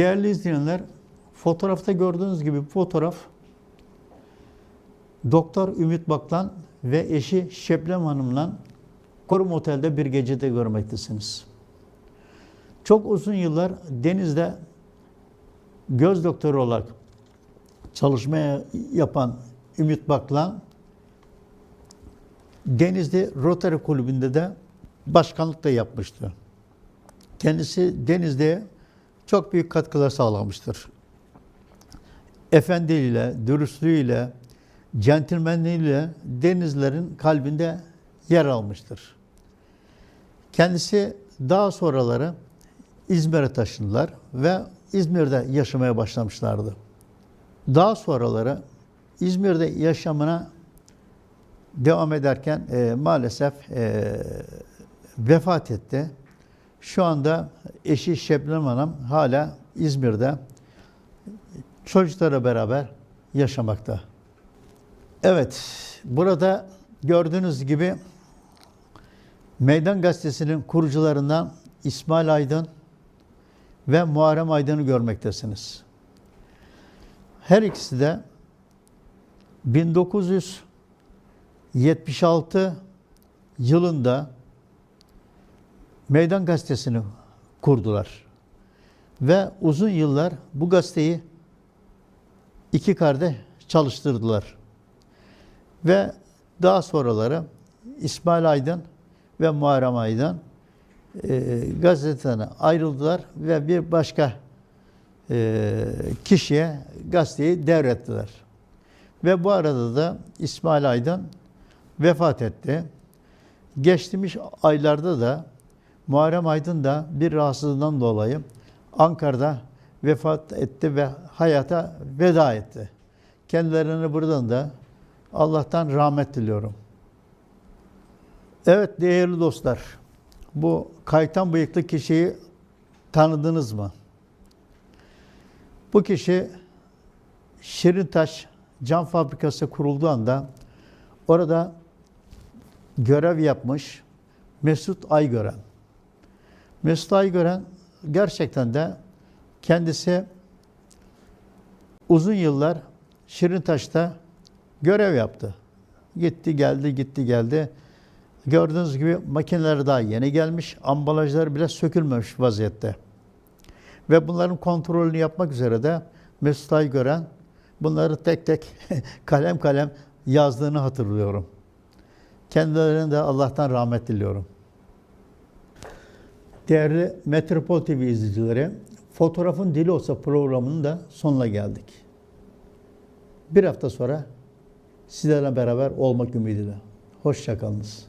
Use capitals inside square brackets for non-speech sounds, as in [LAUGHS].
Değerli izleyenler, fotoğrafta gördüğünüz gibi fotoğraf Doktor Ümit Baklan ve eşi Şebnem Hanım'la Korum Otel'de bir gecede görmektesiniz. Çok uzun yıllar denizde göz doktoru olarak çalışmaya yapan Ümit Baklan, Denizli Rotary Kulübü'nde de başkanlık da yapmıştı. Kendisi Denizli'ye çok büyük katkılar sağlamıştır. Efendiliğiyle, dürüstlüğüyle, centilmenliğiyle denizlerin kalbinde yer almıştır. Kendisi daha sonraları İzmir'e taşındılar ve İzmir'de yaşamaya başlamışlardı. Daha sonraları İzmir'de yaşamına devam ederken e, maalesef e, vefat etti. Şu anda eşi Şebnem Hanım hala İzmir'de çocuklara beraber yaşamakta. Evet, burada gördüğünüz gibi Meydan Gazetesi'nin kurucularından İsmail Aydın ve Muharrem Aydın'ı görmektesiniz. Her ikisi de 1976 yılında Meydan Gazetesi'ni kurdular. Ve uzun yıllar bu gazeteyi iki kardeş çalıştırdılar. Ve daha sonraları İsmail Aydın ve Muharrem Aydın e, gazeteden ayrıldılar ve bir başka e, kişiye gazeteyi devrettiler. Ve bu arada da İsmail Aydın vefat etti. Geçtiğimiz aylarda da Muharrem Aydın da bir rahatsızlığından dolayı Ankara'da vefat etti ve hayata veda etti. Kendilerine buradan da Allah'tan rahmet diliyorum. Evet değerli dostlar, bu kaytan bıyıklı kişiyi tanıdınız mı? Bu kişi Şirintaş Cam Fabrikası kurulduğu anda orada görev yapmış Mesut Aygören. Mesut Aygören gerçekten de kendisi uzun yıllar Şirintaş'ta görev yaptı. Gitti geldi gitti geldi. Gördüğünüz gibi makineler daha yeni gelmiş. Ambalajlar bile sökülmemiş vaziyette. Ve bunların kontrolünü yapmak üzere de Mesut Aygören bunları tek tek [LAUGHS] kalem kalem yazdığını hatırlıyorum. Kendilerine de Allah'tan rahmet diliyorum. Değerli Metropol TV izleyicileri, Fotoğrafın Dili Olsa programının da sonuna geldik. Bir hafta sonra sizlerle beraber olmak ümidiyle. Hoşçakalınız.